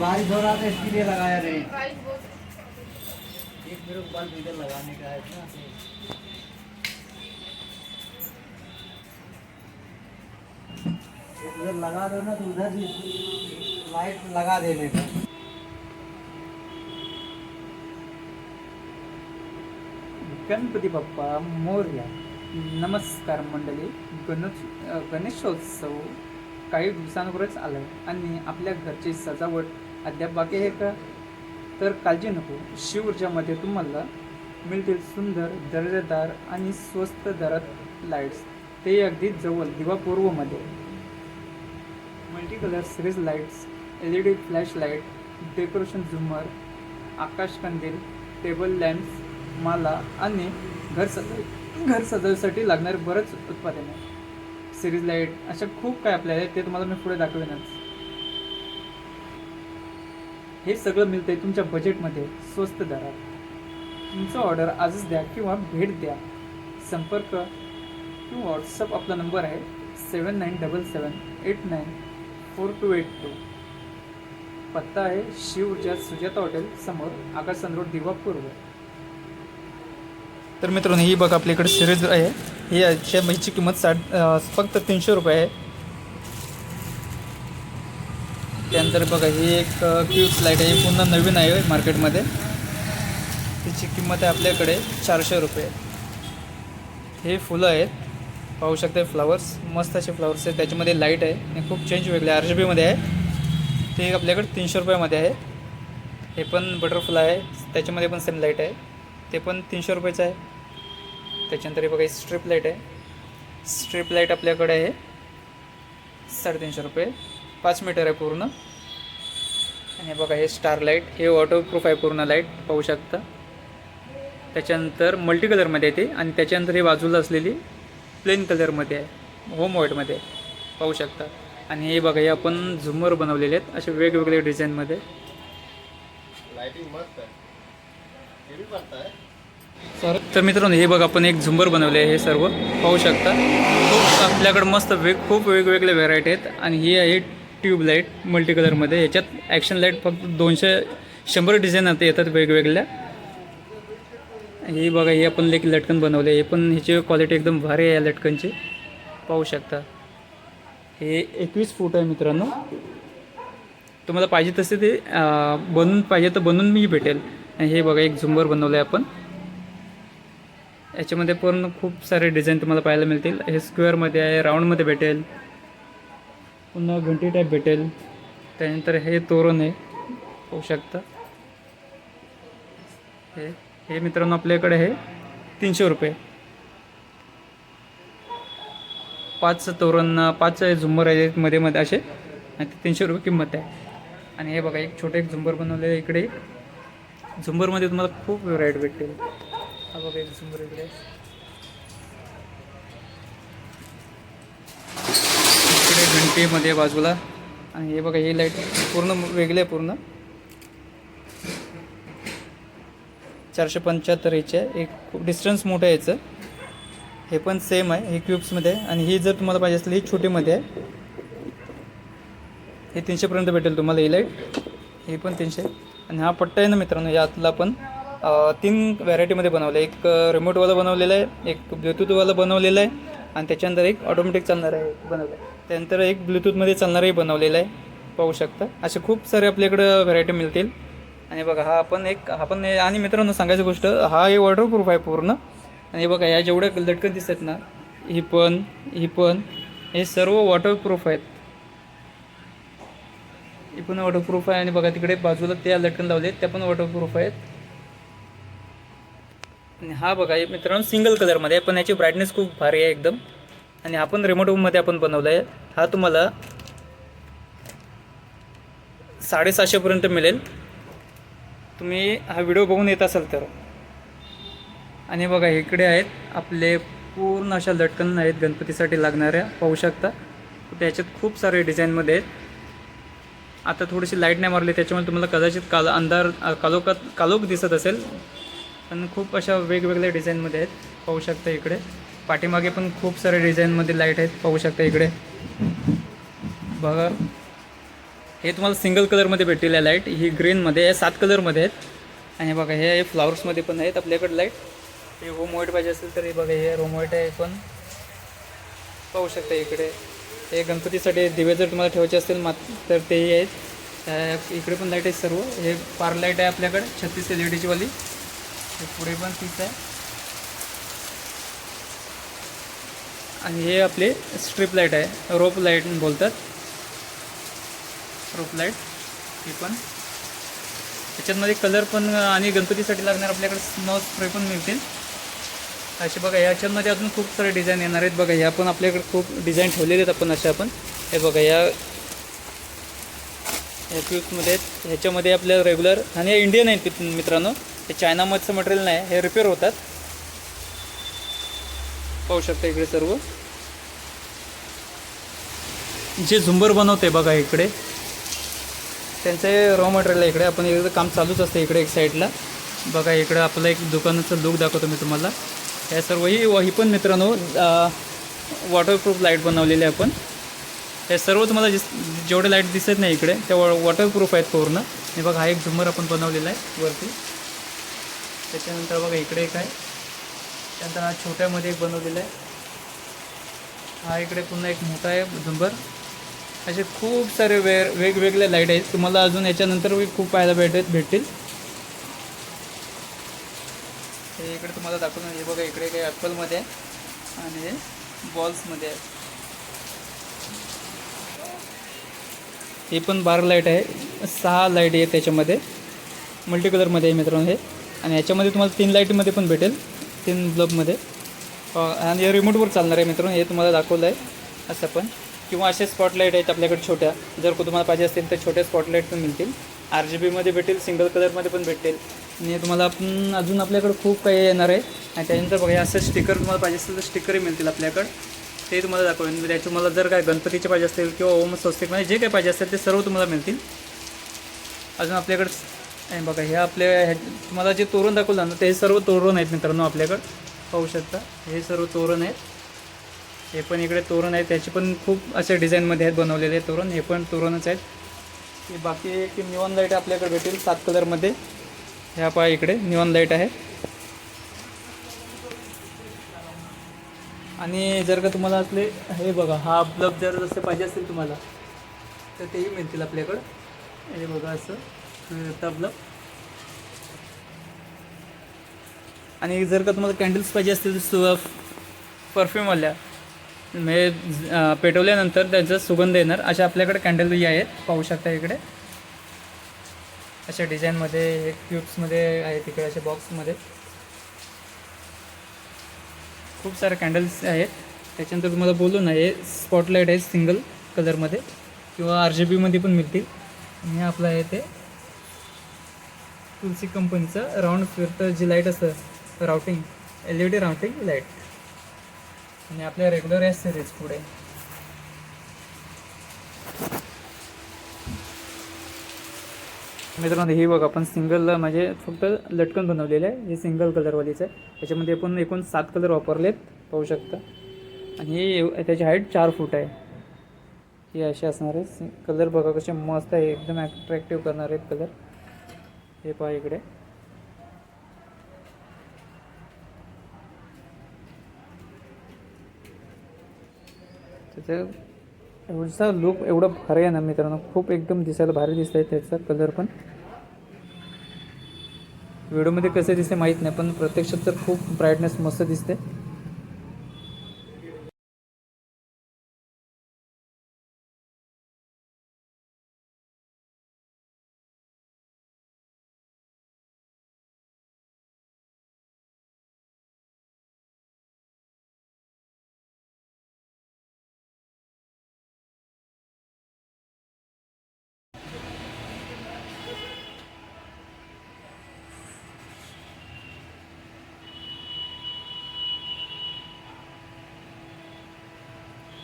बारिश हो रहा था इसके लिए लगाया नहीं। एक मेरे को बल्ब इधर लगाने का है ना उधर लगा दो ना तो उधर भी लाइट लगा देने का। गणपती बाप्पा मोरया नमस्कार मंडळी गणेश गणेशोत्सव काही दिवसांवरच आला आणि आपल्या घरची सजावट अद्याप बाकी आहे का? तर काळजी नको. शिव ऊर्जामध्ये तुम्हाला मिळतील सुंदर दर्जेदार आणि स्वस्त दरात लाईट्स ते अगदी जवळ Diva पूर्वमध्ये. Multi colour series lights L E D flash light decoration झुमर आकाशकंदील टेबल लॅम्प्स माला आणि घर सजाव घर सजावसाठी लागणारे बरंच उत्पादन आहे. सिरीज लाइट अशा खूप काय आपल्या आहेत ते तुम्हाला मी पुढे दाखवेनच. हे सगळं मिळतंय तुमच्या बजेटमध्ये स्वस्त दरात. तुमचं ऑर्डर आजच द्या किंवा भेट द्या. संपर्क किंवा व्हॉट्सअप आपला नंबर आहे seven nine double seven eight nine four two eight two पत्ता आहे शिव ऊर्जा सुजाता हॉटेल समोर आकाश रोड दिवा पूर्व तर मित्रांनो ही बघा आपल्याकडे सिरीज आहे. ही याच्या म्हशीची किंमत साठ फक्त तीनशे रुपये आहे. त्यानंतर बघा ही एक क्यूब्स लाइट आहे. ही पुन्हा नवीन आहे मार्केटमध्ये तिची किंमत आहे आपल्याकडे चारशे रुपये. हे फुलं आहेत. पाहू शकता फ्लावर्स मस्त असे फ्लावर्स आहेत. त्याच्यामध्ये लाइट आहे आणि खूप चेंज वेगळे आर जी बीमध्ये आहे. ते आपल्याकडे तीनशे रुपयामध्ये आहे. हे पण बटरफ्लाय आहे. त्याच्यामध्ये पण सेम लाइट आहे. ते पण तीनशे रुपयाचं आहे. त्याच्यानंतर हे बघा स्ट्रीप लाइट आहे. स्ट्रीप लाइट आपल्याकडे आहे. साडेतीनशे रुपये. पाच मीटर आहे पूर्ण. आणि हे बघा हे स्टार लाइट हे वॉटरप्रूफ आहे पूर्ण लाइट पाहू शकता. त्याच्यानंतर मल्टी कलरमध्ये येते आणि त्याच्यानंतर हे बाजूला असलेली प्लेन कलरमध्ये आहे. होम व्हाईटमध्ये आहे. पाहू शकता. आणि हे बघा हे आपण झुमर बनवलेले आहेत. असे वेगवेगळे डिझाईनमध्ये सर तर मित्रांनो हे बघा आपण एक झुंबर बनवले आहे हे सर्व. पाहू शकता. खूप आपल्याकडे मस्त वेग खूप वेगवेगळे व्हेरायटी आहेत. आणि ही आहे ट्यूबलाईट मल्टीकलरमध्ये मल्टी कलरमध्ये याच्यात ॲक्शन लाइट फक्त दोनशे शंभर डिझाईन आता येतात वेगवेगळ्या. हे बघा हे आपण लेक लटकन बनवले हे पण ह्याची क्वालिटी एकदम भारी आहे या लटकनची. पाहू शकता. हे एकवीस फूट आहे मित्रांनो. तुम्हाला पाहिजे तसे ते बनून पाहिजे तर बनवून मी भेटेल. आणि हे बघा एक झुंबर बनवलं आहे आपण. याच्यामध्ये पूर्ण खूप सारे डिझाईन तुम्हाला पाहायला मिळतील. हे स्क्वेअरमध्ये आहे राऊंडमध्ये भेटेल. पुन्हा घंटी टाईप भेटेल. त्यानंतर हे तोरण आहे. होऊ शकतं. हे हे मित्रांनो आपल्याकडे आहे. तीनशे रुपये. पाच तोरण पाच झुंबर आहेत मध्ये मध्ये असे. आणि ते तीनशे रुपये किंमत आहे. आणि हे बघा एक छोटे एक झुंबर बनवले इकडे. झुंबरमध्ये तुम्हाला खूप व्हरायटी भेटेल. हा बघा एक झुंबर इकडे. इकडे मध्ये बाजूला. आणि हे बघा ही लाइट पूर्ण वेगळी आहे पूर्ण. चारशे पंच्याहत्तर याचे आहे. एक डिस्टन्स मोठं आहे याचं. हे पण सेम आहे हे क्यूब्समध्ये आहे आणि ही जर तुम्हाला पाहिजे असेल ही छोटीमध्ये आहे. हे तीनशेपर्यंत भेटेल तुम्हाला ही लाइट हे पण तीनशे. आणि हा पट्टा आहे ना मित्रांनो यातला पण तीन व्हॅरायटीमध्ये बनवलं आहे. एक रिमोटवाला बनवलेला आहे एक ब्लूटूथवाला बनवलेला आहे. आणि त्याच्यानंतर एक ऑटोमॅटिक चालणार आहे बनवलं आहे. त्यानंतर एक ब्लूटूथमध्ये चालणारही बनवलेलं आहे. पाहू शकता. असे खूप सारे आपल्याकडं व्हरायटी मिळतील. आणि बघा हा आपण एक हा पण आणि मित्रांनो सांगायची गोष्ट हा हे वॉटरप्रूफ आहे पूर्ण. आणि बघा या जेवढ्या लटकन दिसत ना ही पण ही पण हे सर्व वॉटरप्रूफ आहेत. ही पण वॉटरप्रूफ आहे आणि बघा तिकडे बाजूला त्या लटकन लावले आहेत त्या पण वॉटरप्रूफ आहेत. आणि हा बघा हे मित्रांनो सिंगल कलरमध्ये आहे पण याची ब्राईटनेस खूप भारी आहे एकदम. आणि हा पण रिमोट रूममध्ये आपण बनवला आहे हा तुम्हाला साडेसहाशेपर्यंत मिळेल. तुम्ही हा व्हिडिओ बघून येत असाल तर. आणि बघा इकडे आहेत आपले पूर्ण अशा लटकन आहेत गणपतीसाठी लागणाऱ्या. पाहू शकता. त्याच्यात खूप सारे डिझाईनमध्ये आहेत. आता थोडीशी लाइट नाही मारली त्याच्यामुळे तुम्हाला कदाचित काल अंधार अ, कालोखात कालोख दिसत असेल. पण खूप अशा वेगवेगळ्या डिझाईनमध्ये आहेत. पाहू शकता इकडे. पाठीमागे पण खूप सारे डिझाईनमध्ये लाइट आहेत पाहू शकता इकडे. बघा. हे तुम्हाला सिंगल कलरमध्ये भेटतील आहे लाइट. ही ग्रीनमध्ये आहे सात कलरमध्ये आहेत. आणि बघा हे फ्लावर्समध्ये पण आहेत आपल्याकडे लाइट. हे होम व्हाईट पाहिजे असेल तर हे बघा हे रोम व्हाईट आहे पण. पाहू शकता इकडे. हे गणपतीसाठी दिवे जर तुम्हाला ठेवायचे असतील मात तर तेही आहेत. इकडे पण लाइट आहेत सर्व. हे पार लाइट आहे आपल्याकडे छत्तीस एल ई हे पुढे पण तीच आहे. आणि हे आपले स्ट्रीप लाइट आहे. रोप लाइट बोलतात. रोप लाइट हे पण. त्याच्यामध्ये कलर पण आणि गणपतीसाठी लागणार आपल्याकडे स्नो स्प्रे पण मिळतील. असे बघा याच्यामध्ये अजून खूप सारे डिझाईन येणार आहेत. बघा ह्या पण आपल्याकडे खूप डिझाईन ठेवलेले आहेत आपण अशा आपण. हे बघा या या ट्यूब्समध्ये आहेत. ह्याच्यामध्ये आपल्या रेग्युलर आणि हे इंडियन आहेत मित्रांनो. हे चायनामधचं मटेरियल नाही हे रिपेअर होतात. पाहू शकता इकडे सर्व. जे झुंबर बनवते बघा इकडे. त्यांचे रॉ मटेरियल आहे इकडे. आपण इकडे काम चालूच असतं इकडे एक साईडला बघा इकडे आपलं एक दुकानाचं लुक दाखवतो मी तुम्हाला. या सर्व ही ही पण मित्रांनो वॉटरप्रूफ लाइट बनवलेली आहे आपण. हे सर्व तुम्हाला जिस जेवढे लाइट दिसत नाही इकडे ते वॉटरप्रूफ आहेत पूर्ण. हे बघा हा एक झुमर आपण बनवलेला आहे वरती. त्याच्यानंतर बघा इकडे एक आहे. त्यानंतर हा छोट्यामध्ये एक बनवलेला आहे. हा इकडे पुन्हा एक मोठा आहे झुंबर. असे खूप सारे वेर वेगवेगळे लाइट आहेत. तुम्हाला अजून याच्यानंतर खूप पाहायला भेटत भेटतील. हे इकडे तुम्हाला दाखवून हे बघा इकडे काही ॲपलमध्ये आहे आणि हे बॉल्समध्ये आहे. हे पण बारा लाइट आहे. सहा लाइट आहे त्याच्यामध्ये. मल्टी कलरमध्ये आहे मित्रांनो हे. आणि याच्यामध्ये तुम्हाला तीन लाईटमध्ये पण भेटेल. तीन ब्लबमध्ये आणि या रिमोटवर चालणार आहे मित्रांनो हे तुम्हाला दाखवलं आहे असं पण. किंवा असे स्पॉटलाईट आहेत आपल्याकडे छोट्या. जर को तुम्हाला पाहिजे असतील तर छोट्या स्पॉटलाईट पण मिळतील. आर जी बीमध्ये भेटेल सिंगल कलरमध्ये पण भेटेल. आणि तुम्हाला आपण अजून आपल्याकडे खूप काही येणार आहे. आणि त्यानंतर बघा असं स्टिकर तुम्हाला पाहिजे असेल तर स्टिकरही मिळतील आपल्याकडे. ते तुम्हाला दाखवेन. म्हणजे त्याचे तुम्हाला जर काय गणपतीचे पाहिजे असतील किंवा ओम स्वस्तिकमध्ये म्हणजे जे काही पाहिजे असेल ते सर्व तुम्हाला मिळतील. अजून आपल्याकडे आणि बघा हे आपल्या ह्या तुम्हाला जे तोरण दाखवलं ना ते हे सर्व तोरण आहेत मित्रांनो आपल्याकडं. पाहू शकता. हे सर्व तोरण आहेत. हे पण इकडे तोरण आहेत. त्याचे पण खूप असे डिझाईनमध्ये आहेत बनवलेले तोरण. हे पण तोरणच आहेत. हे बाकी की निऑन लाइट आपल्याकडे भेटेल सात कलरमध्ये ह्या पहा इकडे निऑन लाइट आहे. आणि जर का तुम्हाला असले हे बघा हा ब्लब जर जसे पाहिजे असेल तुम्हाला तर तेही मिळतील आपल्याकडं. हे बघा असं. तबलं. आणि जर का तुम्हाला कॅन्डल्स पाहिजे असतील सु परफ्यूमवाल्या म्हणजे पेटवल्यानंतर त्यांचा सुगंध येणार. अशा आपल्याकडे कॅन्डलही आहेत. पाहू शकता इकडे. अशा डिझाईनमध्ये हे क्यूब्समध्ये आहेत इकडे अशा बॉक्समध्ये खूप सारे कॅन्डल्स आहेत. त्याच्यानंतर तुम्हाला बोलू ना हे स्पॉटलाईट आहे सिंगल कलरमध्ये किंवा आर जी बीमध्ये पण मिळतील. आणि आपलं आहे ते तुलसी कंपनीचं राऊंड फिरतं जी लाइट असतं rotating L E D rotating light. आणि आपल्या रेग्युलर आहे सिरीज पुढे. मित्रांनो ही बघ आपण सिंगल म्हणजे फक्त लटकन बनवलेलं आहे हे सिंगल कलरवालीचं आहे. त्याच्यामध्ये आपण एकूण सात कलर वापरलेत पाहू शकता. आणि हे त्याची हाईट चार फूट आहे. हे असे असणार आहे कलर बघा कसे मस्त आहे एकदम अट्रॅक्टिव्ह करणार आहेत कलर हे पहा इकडे. त्याचं एवढसा लुक एवढं भारी आहे ना मित्रांनो. खूप एकदम दिसायला भारी दिसत आहे त्याचा कलर पण. व्हिडिओमध्ये कसे दिसते माहीत नाही पण प्रत्यक्षात तर खूप ब्राईटनेस मस्त दिसते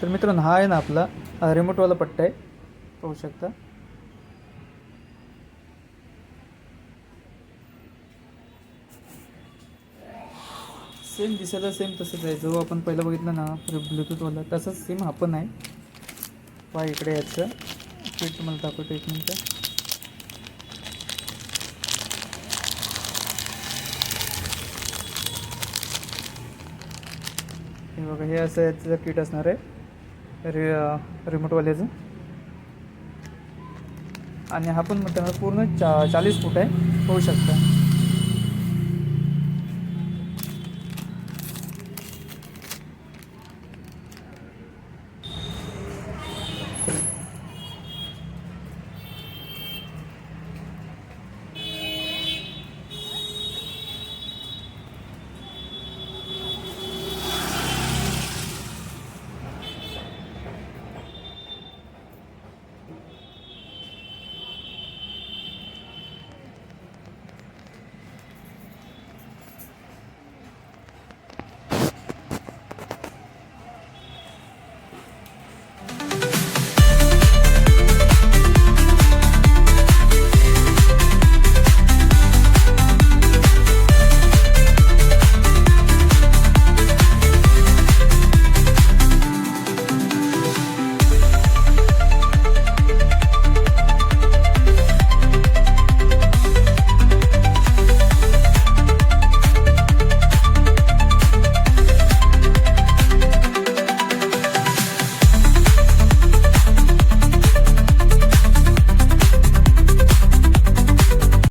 तर मित्रांनो हा आहे ना आपला रिमोटवाला पट्टा आहे. पाहू शकता. सेम दिसायला सेम तसंच आहे. जो आपण पहिला बघितला ना ब्लूटूथवाला तसंच सेम हा पण आहे. पहा इकडे याचं. किट तुम्हाला दाखवतो एक मिनटं. हे बघा हे असं याचं किट असणार आहे. रि रिमोटवाल्याचं uh, आणि हा पण म्हटलं पूर्ण चा चाळीस फूट आहे. होऊ शकतं.